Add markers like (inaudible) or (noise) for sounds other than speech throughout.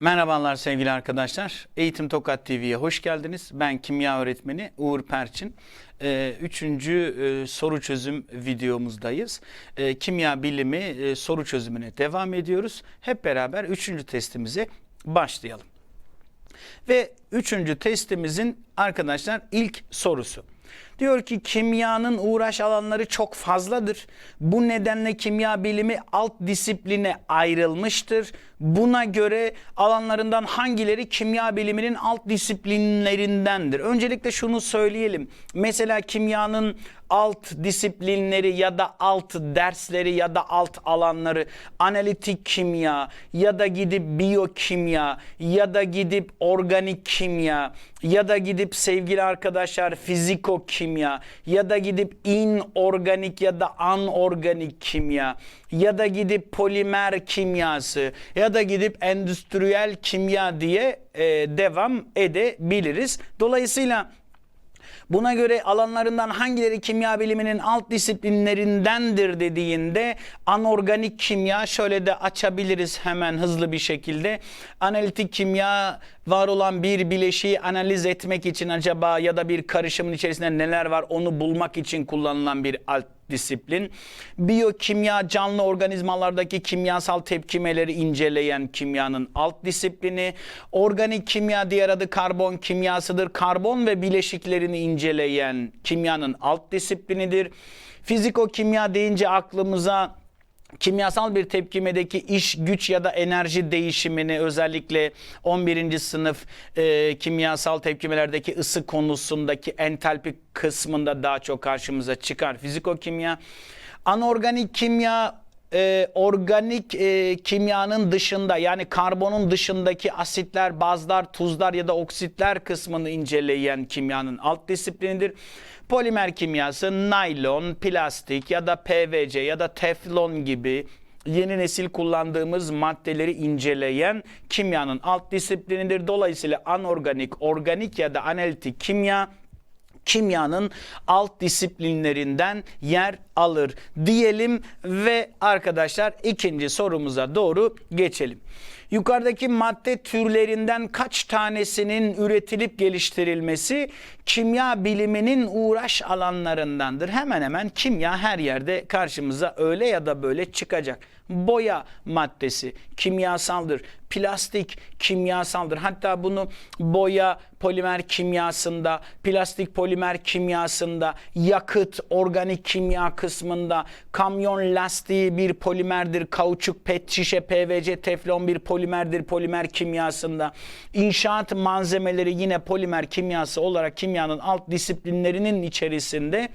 Merhabalar sevgili arkadaşlar. Eğitim Tokat TV'ye hoş geldiniz. Ben kimya öğretmeni Uğur Perçin. Ee, Üçüncü e, soru çözüm videomuzdayız. Ee, Kimya bilimi e, soru çözümüne devam ediyoruz. Hep beraber üçüncü testimize başlayalım. Ve üçüncü testimizin arkadaşlar ilk sorusu. Diyor ki kimyanın uğraş alanları çok fazladır. Bu nedenle kimya bilimi alt disipline ayrılmıştır. Buna göre alanlarından hangileri kimya biliminin alt disiplinlerindendir? Öncelikle şunu söyleyelim. Mesela kimyanın alt disiplinleri ya da alt dersleri ya da alt alanları analitik kimya ya da gidip biyokimya ya da gidip organik kimya ya da gidip sevgili arkadaşlar fiziko kimya ya da gidip inorganik ya da anorganik kimya ya da gidip polimer kimyası ya da gidip endüstriyel kimya diye e, devam edebiliriz. Dolayısıyla Buna göre alanlarından hangileri kimya biliminin alt disiplinlerindendir dediğinde anorganik kimya şöyle de açabiliriz hemen hızlı bir şekilde. Analitik kimya var olan bir bileşiği analiz etmek için acaba ya da bir karışımın içerisinde neler var onu bulmak için kullanılan bir alt disiplin. Biyokimya canlı organizmalardaki kimyasal tepkimeleri inceleyen kimyanın alt disiplini. Organik kimya diğer adı karbon kimyasıdır. Karbon ve bileşiklerini inceleyen kimyanın alt disiplinidir. Fiziko kimya deyince aklımıza kimyasal bir tepkimedeki iş, güç ya da enerji değişimini özellikle 11. sınıf e, kimyasal tepkimelerdeki ısı konusundaki entalpi kısmında daha çok karşımıza çıkar. Fizikokimya, anorganik kimya e, organik e, kimyanın dışında yani karbonun dışındaki asitler, bazlar, tuzlar ya da oksitler kısmını inceleyen kimyanın alt disiplinidir. Polimer kimyası naylon, plastik ya da PVC ya da teflon gibi yeni nesil kullandığımız maddeleri inceleyen kimyanın alt disiplinidir. Dolayısıyla anorganik, organik ya da analitik kimya kimyanın alt disiplinlerinden yer alır diyelim ve arkadaşlar ikinci sorumuza doğru geçelim. Yukarıdaki madde türlerinden kaç tanesinin üretilip geliştirilmesi kimya biliminin uğraş alanlarındandır. Hemen hemen kimya her yerde karşımıza öyle ya da böyle çıkacak. Boya maddesi kimyasaldır. Plastik kimyasaldır. Hatta bunu boya polimer kimyasında, plastik polimer kimyasında, yakıt organik kimya kısmında, kamyon lastiği bir polimerdir. Kauçuk, pet şişe, PVC, teflon bir polimerdir polimer kimyasında. İnşaat malzemeleri yine polimer kimyası olarak kimyanın alt disiplinlerinin içerisinde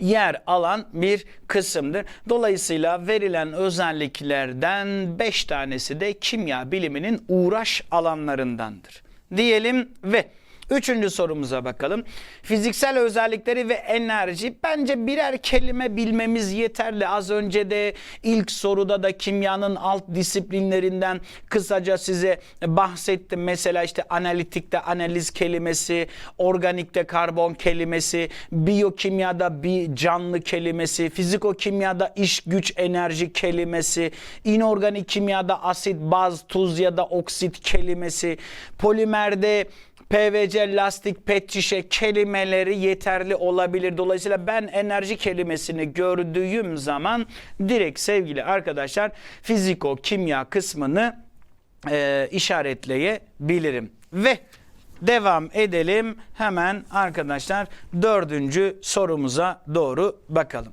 yer alan bir kısımdır. Dolayısıyla verilen özelliklerden 5 tanesi de kimya biliminin uğraş alanlarındandır. Diyelim ve Üçüncü sorumuza bakalım. Fiziksel özellikleri ve enerji bence birer kelime bilmemiz yeterli. Az önce de ilk soruda da kimyanın alt disiplinlerinden kısaca size bahsettim. Mesela işte analitikte analiz kelimesi, organikte karbon kelimesi, biyokimyada bir canlı kelimesi, fizikokimyada iş güç enerji kelimesi, inorganik kimyada asit, baz, tuz ya da oksit kelimesi, polimerde PVC, lastik, pet şişe kelimeleri yeterli olabilir. Dolayısıyla ben enerji kelimesini gördüğüm zaman direkt sevgili arkadaşlar fiziko, kimya kısmını e, işaretleyebilirim. Ve devam edelim hemen arkadaşlar dördüncü sorumuza doğru bakalım.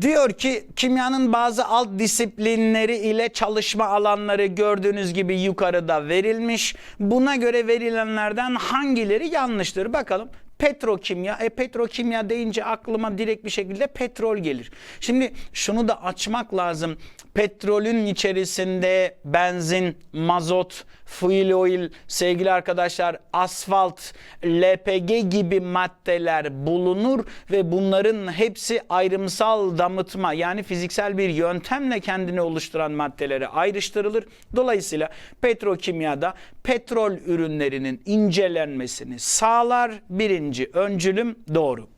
Diyor ki kimyanın bazı alt disiplinleri ile çalışma alanları gördüğünüz gibi yukarıda verilmiş. Buna göre verilenlerden hangileri yanlıştır? Bakalım petrokimya. E petrokimya deyince aklıma direkt bir şekilde petrol gelir. Şimdi şunu da açmak lazım. Petrolün içerisinde benzin, mazot, fuel oil, sevgili arkadaşlar asfalt, LPG gibi maddeler bulunur ve bunların hepsi ayrımsal damıtma yani fiziksel bir yöntemle kendini oluşturan maddelere ayrıştırılır. Dolayısıyla petrokimyada petrol ürünlerinin incelenmesini sağlar. Birinci öncülüm doğru.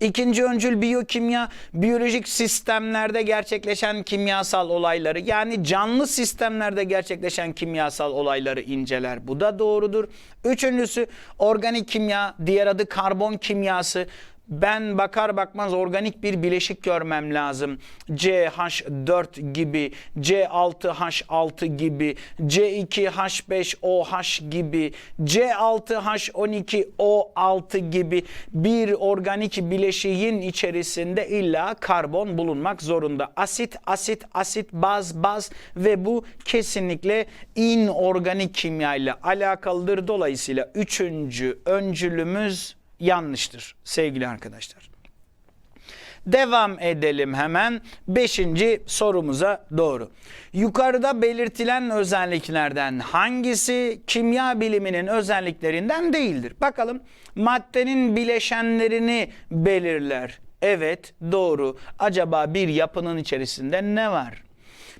İkinci öncül biyokimya, biyolojik sistemlerde gerçekleşen kimyasal olayları yani canlı sistemlerde gerçekleşen kimyasal olayları inceler. Bu da doğrudur. Üçüncüsü organik kimya, diğer adı karbon kimyası. Ben bakar bakmaz organik bir bileşik görmem lazım. CH4 gibi, C6H6 gibi, C2H5OH gibi, C6H12O6 gibi bir organik bileşiğin içerisinde illa karbon bulunmak zorunda. Asit, asit, asit, baz, baz ve bu kesinlikle inorganik kimya ile alakalıdır. Dolayısıyla üçüncü öncülümüz yanlıştır sevgili arkadaşlar. Devam edelim hemen 5. sorumuza doğru. Yukarıda belirtilen özelliklerden hangisi kimya biliminin özelliklerinden değildir? Bakalım maddenin bileşenlerini belirler. Evet doğru. Acaba bir yapının içerisinde ne var?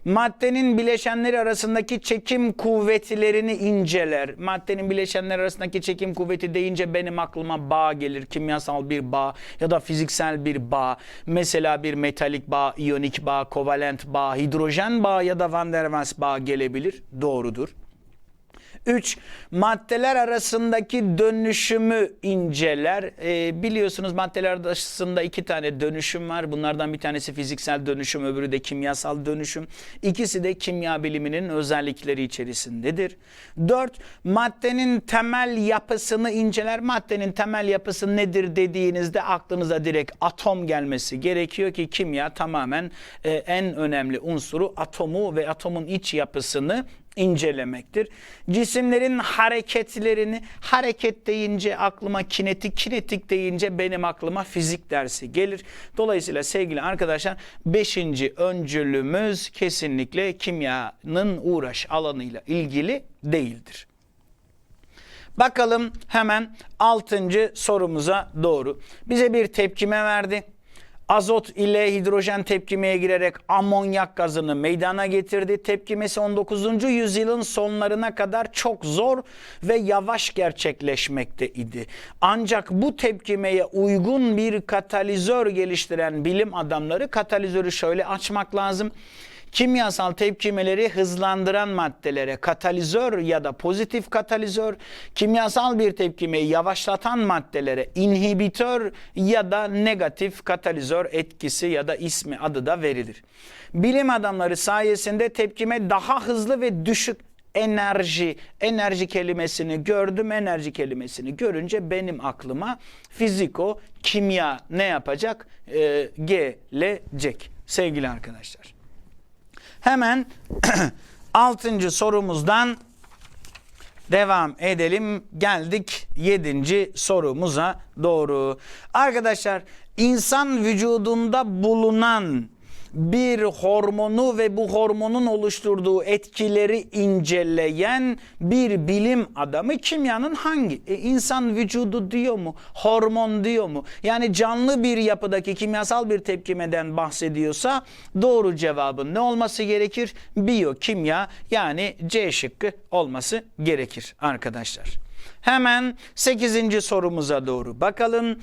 Maddenin bileşenleri arasındaki çekim kuvvetlerini inceler. Maddenin bileşenleri arasındaki çekim kuvveti deyince benim aklıma bağ gelir. Kimyasal bir bağ ya da fiziksel bir bağ. Mesela bir metalik bağ, iyonik bağ, kovalent bağ, hidrojen bağ ya da van der Waals bağ gelebilir. Doğrudur. 3. Maddeler arasındaki dönüşümü inceler. E, biliyorsunuz maddeler arasında iki tane dönüşüm var. Bunlardan bir tanesi fiziksel dönüşüm, öbürü de kimyasal dönüşüm. İkisi de kimya biliminin özellikleri içerisindedir. 4. Maddenin temel yapısını inceler. Maddenin temel yapısı nedir dediğinizde aklınıza direkt atom gelmesi gerekiyor ki kimya tamamen e, en önemli unsuru atomu ve atomun iç yapısını incelemektir. Cisimlerin hareketlerini hareket deyince aklıma kinetik, kinetik deyince benim aklıma fizik dersi gelir. Dolayısıyla sevgili arkadaşlar 5. öncülümüz kesinlikle kimyanın uğraş alanıyla ilgili değildir. Bakalım hemen 6. sorumuza doğru. Bize bir tepkime verdi azot ile hidrojen tepkimeye girerek amonyak gazını meydana getirdi. Tepkimesi 19. yüzyılın sonlarına kadar çok zor ve yavaş gerçekleşmekte idi. Ancak bu tepkimeye uygun bir katalizör geliştiren bilim adamları katalizörü şöyle açmak lazım kimyasal tepkimeleri hızlandıran maddelere katalizör ya da pozitif katalizör, kimyasal bir tepkimeyi yavaşlatan maddelere inhibitör ya da negatif katalizör etkisi ya da ismi adı da verilir. Bilim adamları sayesinde tepkime daha hızlı ve düşük enerji, enerji kelimesini gördüm. Enerji kelimesini görünce benim aklıma fiziko, kimya ne yapacak? Ee, gelecek sevgili arkadaşlar. Hemen (clears throat) 6. sorumuzdan devam edelim. Geldik 7. sorumuza doğru. Arkadaşlar insan vücudunda bulunan bir hormonu ve bu hormonun oluşturduğu etkileri inceleyen bir bilim adamı kimyanın hangi? E, insan vücudu diyor mu? Hormon diyor mu? Yani canlı bir yapıdaki kimyasal bir tepkimeden bahsediyorsa doğru cevabın ne olması gerekir? Biyokimya yani C şıkkı olması gerekir arkadaşlar. Hemen 8. sorumuza doğru bakalım.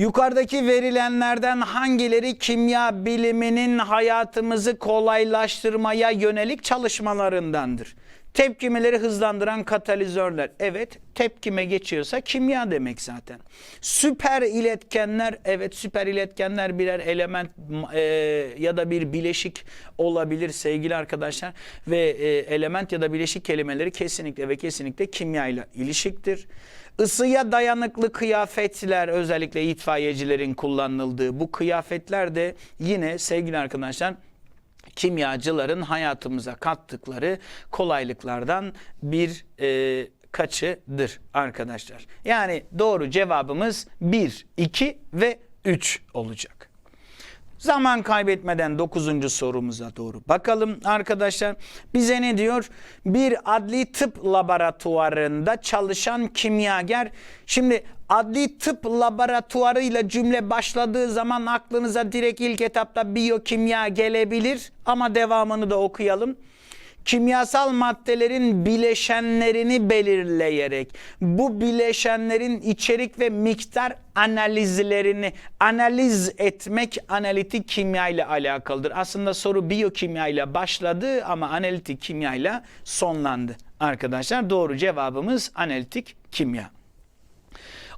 Yukarıdaki verilenlerden hangileri kimya biliminin hayatımızı kolaylaştırmaya yönelik çalışmalarındandır? Tepkimeleri hızlandıran katalizörler. Evet tepkime geçiyorsa kimya demek zaten. Süper iletkenler. Evet süper iletkenler birer element e, ya da bir bileşik olabilir sevgili arkadaşlar. Ve e, element ya da bileşik kelimeleri kesinlikle ve kesinlikle kimya ile ilişiktir. Isıya dayanıklı kıyafetler özellikle itfaiyecilerin kullanıldığı bu kıyafetler de yine sevgili arkadaşlar kimyacıların hayatımıza kattıkları kolaylıklardan bir e, kaçıdır arkadaşlar. Yani doğru cevabımız 1, 2 ve 3 olacak. Zaman kaybetmeden 9. sorumuza doğru bakalım arkadaşlar. Bize ne diyor? Bir adli tıp laboratuvarında çalışan kimyager. Şimdi adli tıp laboratuvarıyla cümle başladığı zaman aklınıza direkt ilk etapta biyokimya gelebilir ama devamını da okuyalım kimyasal maddelerin bileşenlerini belirleyerek bu bileşenlerin içerik ve miktar analizlerini analiz etmek analitik kimya ile alakalıdır. Aslında soru biyokimya ile başladı ama analitik kimya ile sonlandı. Arkadaşlar doğru cevabımız analitik kimya.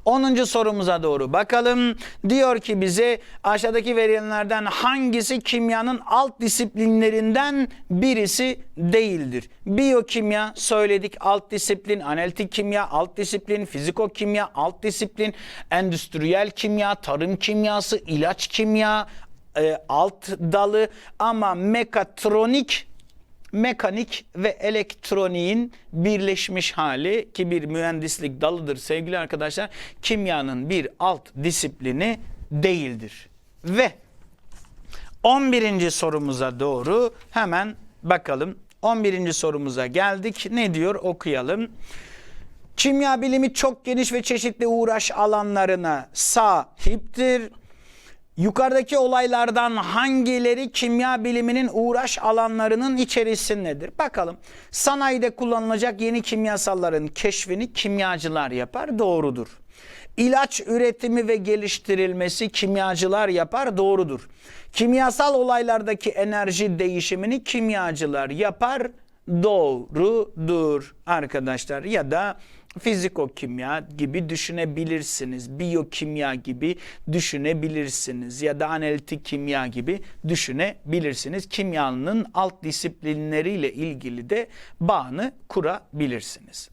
10. sorumuza doğru bakalım. Diyor ki bize aşağıdaki verilenlerden hangisi kimyanın alt disiplinlerinden birisi değildir? Biyokimya söyledik alt disiplin, analitik kimya alt disiplin, fizikokimya alt disiplin, endüstriyel kimya, tarım kimyası, ilaç kimya e, alt dalı ama mekatronik mekanik ve elektroniğin birleşmiş hali ki bir mühendislik dalıdır sevgili arkadaşlar. Kimyanın bir alt disiplini değildir. Ve 11. sorumuza doğru hemen bakalım. 11. sorumuza geldik. Ne diyor okuyalım. Kimya bilimi çok geniş ve çeşitli uğraş alanlarına sahiptir. Yukarıdaki olaylardan hangileri kimya biliminin uğraş alanlarının içerisindedir? Bakalım. Sanayide kullanılacak yeni kimyasalların keşfini kimyacılar yapar. Doğrudur. İlaç üretimi ve geliştirilmesi kimyacılar yapar. Doğrudur. Kimyasal olaylardaki enerji değişimini kimyacılar yapar. Doğrudur arkadaşlar. Ya da fizikokimya gibi düşünebilirsiniz. Biyokimya gibi düşünebilirsiniz. Ya da analitik kimya gibi düşünebilirsiniz. Kimyanın alt disiplinleriyle ilgili de bağını kurabilirsiniz.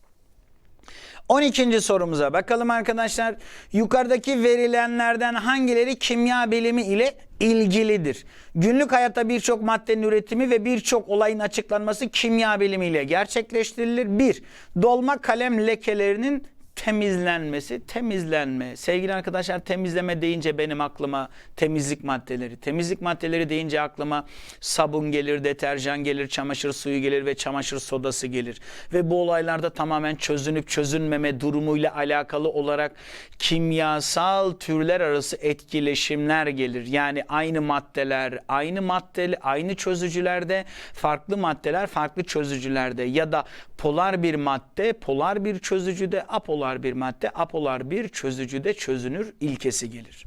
12. sorumuza bakalım arkadaşlar. Yukarıdaki verilenlerden hangileri kimya bilimi ile ilgilidir? Günlük hayatta birçok maddenin üretimi ve birçok olayın açıklanması kimya bilimiyle gerçekleştirilir. 1. Dolma kalem lekelerinin temizlenmesi, temizlenme. Sevgili arkadaşlar temizleme deyince benim aklıma temizlik maddeleri. Temizlik maddeleri deyince aklıma sabun gelir, deterjan gelir, çamaşır suyu gelir ve çamaşır sodası gelir. Ve bu olaylarda tamamen çözünüp çözünmeme durumuyla alakalı olarak kimyasal türler arası etkileşimler gelir. Yani aynı maddeler, aynı maddeli, aynı çözücülerde, farklı maddeler farklı çözücülerde ya da polar bir madde, polar bir çözücüde, apolar bir madde, apolar bir çözücüde çözünür ilkesi gelir.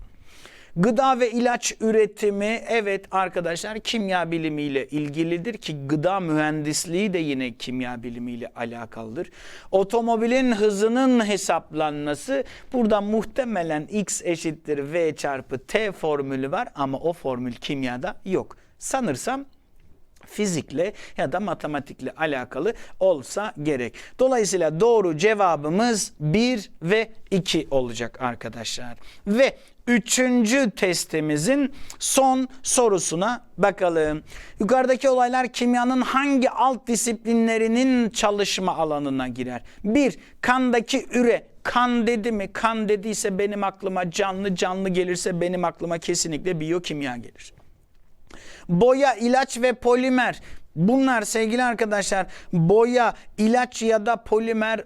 Gıda ve ilaç üretimi evet arkadaşlar kimya bilimiyle ilgilidir ki gıda mühendisliği de yine kimya bilimiyle alakalıdır. Otomobilin hızının hesaplanması burada muhtemelen x eşittir v çarpı t formülü var ama o formül kimyada yok. Sanırsam fizikle ya da matematikle alakalı olsa gerek. Dolayısıyla doğru cevabımız 1 ve 2 olacak arkadaşlar. Ve üçüncü testimizin son sorusuna bakalım. Yukarıdaki olaylar kimyanın hangi alt disiplinlerinin çalışma alanına girer? 1. Kandaki üre kan dedi mi? Kan dediyse benim aklıma canlı canlı gelirse benim aklıma kesinlikle biyokimya gelir boya, ilaç ve polimer. Bunlar sevgili arkadaşlar boya, ilaç ya da polimer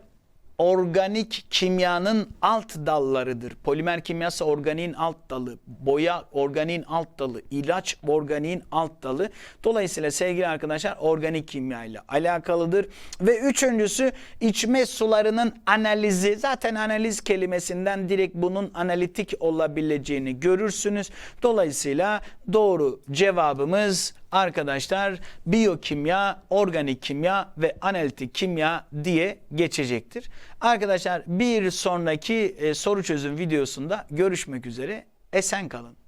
organik kimyanın alt dallarıdır. Polimer kimyası organiğin alt dalı, boya organiğin alt dalı, ilaç organiğin alt dalı. Dolayısıyla sevgili arkadaşlar organik kimya ile alakalıdır. Ve üçüncüsü içme sularının analizi. Zaten analiz kelimesinden direkt bunun analitik olabileceğini görürsünüz. Dolayısıyla doğru cevabımız arkadaşlar biyokimya, organik kimya ve analitik kimya diye geçecektir. Arkadaşlar bir sonraki e, soru çözüm videosunda görüşmek üzere. Esen kalın.